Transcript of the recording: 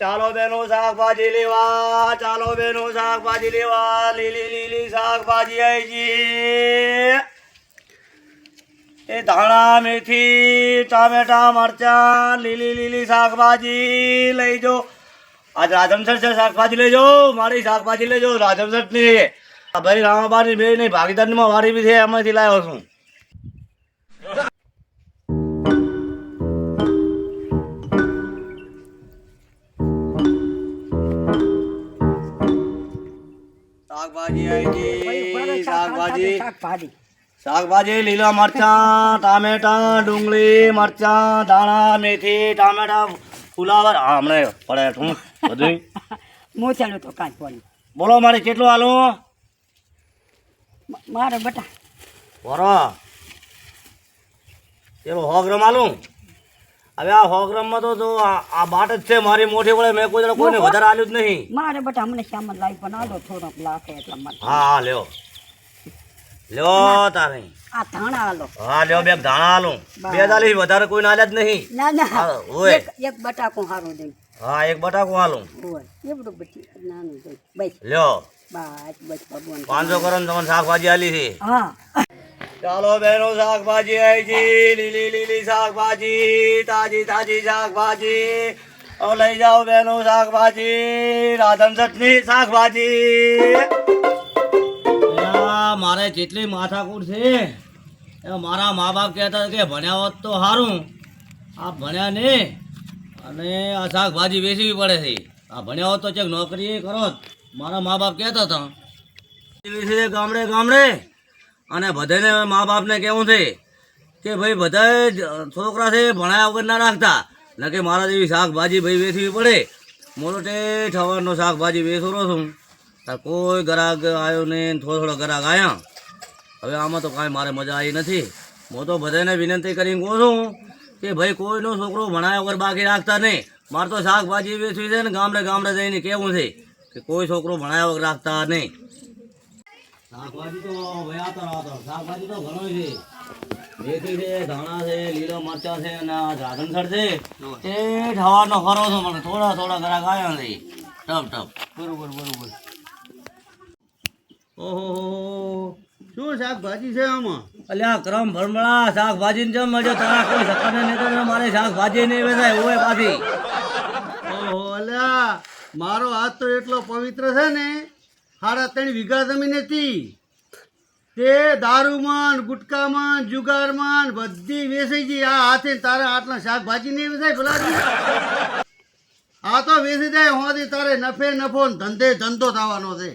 ચાલો બેનો શાકભાજી લેવા, ચાલો બેનો શાકભાજી લેવા, લીલી લીલી શાકભાજી આઈ એ ધાણા, મેથી, ટામેટા, મરચાં, લીલી લીલી શાકભાજી લઈ જો. આજ રાધમસર છે, શાકભાજી લેજો મારી શાકભાજી લેજો રાધમસરની ભાઈ રામાબાની બે નહીં ભાગીદારીમાં વારી બી છે, એમાંથી લાવ્યો છું. શાકભાજી આવી શાકભાજી. શાકભાજી. શાકભાજી લીલા મરચાં ટામેટા ડુંગળી મરચાં ધાણા મેથી ટામેટા ફુલાવર. હા હમણાં પડે હું બધું મોચાનું તો કાંઈ પડ્યું બોલો મારે કેટલું હાલું મારે બટા. બરો પેલો સો ગ્રામ હાલું હવે આ સો ગ્રામમાં તો જો આ બાટ જ છે મારી મોટી વળે મેં કોઈ કોઈને વધારે આલ્યું જ નહીં. મારે બટ મને શ્યામ લાઈ આલો થોડોક લાખે એટલા માટે હા હા લ્યો. લ્યો તારે. આ ધાણા આલો. હા લ્યો બે ધાણા આલો. બે દાલી વધારે કોઈને હાલ્યા જ નહીં. ના ના. ઓય. એક એક બટાકો હારો દે હા એક બટાકું ઓય એ બધું બટી નાનું બસ. લ્યો. બસ બસ ભગવાન. પાંચસો કરો ને તમને શાકભાજી આલી છે. હા. ચાલો બેનો શાકભાજી આવી છે લીલી લીલી શાકભાજી તાજી તાજી શાકભાજી. ઓ લઈ જાઓ બેનો શાકભાજી. રાધન ચટણી શાકભાજી. મારે જેટલી માથાકૂટ છે. મારા મા બાપ કહેતા કે ભણ્યા હોત તો સારું આ ભણ્યા ને અને આ શાકભાજી વેચવી પડે છે. આ ભણ્યા હોત તો ચેક નોકરી કરો મારા મા બાપ કહેતા હતા. ગામડે ગામડે. અને બધાને મા બાપને કેવું છે કે ભાઈ બધા છોકરા છે, ભણાયા વગર ના રાખતા. ન કે મારા જેવી શાકભાજી ભાઈ વેચવી પડે. મોટે ઠવારનો શાકભાજી રહો છું કોઈ ગ્રાહક આવ્યો નહીં થોડો થોડો ગ્રાહક આવ્યા હવે આમાં તો કાંઈ મારે મજા આવી નથી. હું તો બધાને વિનંતી કરીને કહું છું કે ભાઈ કોઈનો છોકરો ભણાયા વગર બાકી રાખતા નહીં. મારે તો શાકભાજી વેચવી છે ને ગામડે ગામડે જઈને કેવું છે કે કોઈ છોકરો ભણાયા વગર રાખતા નહીં. શાકભાજી તો વયા તો. શાકભાજી તો ઘણો છે. મેથી છે ધાણા છે લીલો મરચા છે અને આ છે એ ઠવાનો ખરો છો મને થોડા થોડા ગ્રાહક આવ્યા છે ટપ ટપ. બરોબર બરોબર. ઓહો શું શાકભાજી છે આમાં? અલ્યા ક્રમ ભરમણા શાકભાજી ને જેમ મજો તારા કોઈ સકાને નહીં તો મારે શાકભાજી નહીં વેચાય હોય પાછી. ઓહો અલ્યા મારો હાથ તો એટલો પવિત્ર છે ને. સાડા ત્રણ વીઘા જમીન હતી. તે દારૂમાં ગુટકામાં જુગારમાં બધી વેસી ગઈ. આ હાથે તારે આટલા શાકભાજી નહીં વેચાય ભલા આ તો વેચી જાય હોવાથી તારે નફે નફો ધંધે ધંધો થવાનો છે.